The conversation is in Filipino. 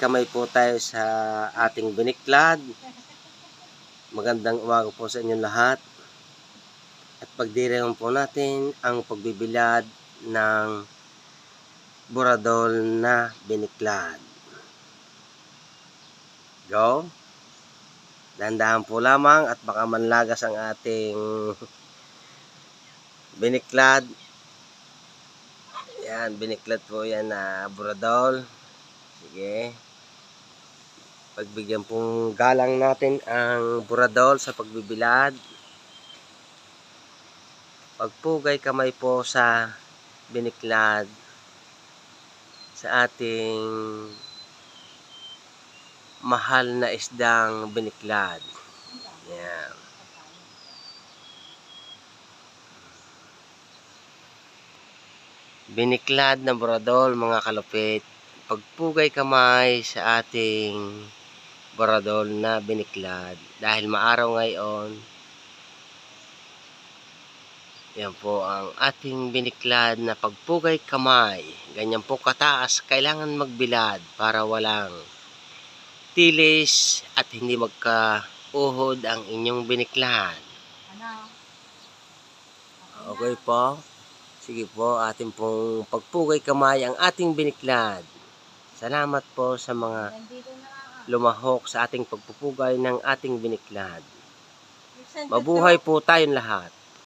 kamay po tayo sa ating biniklad. Magandang umaga po sa inyong lahat. At pagdirihan po natin ang pagbibilad ng buradol na biniklad. Go. Dandahan po lamang at baka manlagas ang ating biniklad. Yan, biniklad po yan na buradol. Sige. Pagbigyan pong galang natin ang buradol sa pagbibilad. Pagpugay kamay po sa biniklad sa ating mahal na isdang biniklad. Yan. Biniklad na buradol mga kalupit. Pagpugay kamay sa ating buradol na biniklad. Dahil maaraw ngayon, yan po ang ating biniklad na pagpugay kamay. Ganyan po kataas, kailangan magbilad para walang tilis at hindi magka-uhod ang inyong biniklad. Ano? Okay po. Sige po, ating pong pagpugay kamay ang ating biniklad. Salamat po sa mga. Lumahok sa ating pagpupugay ng ating biniklad. Mabuhay po tayong lahat.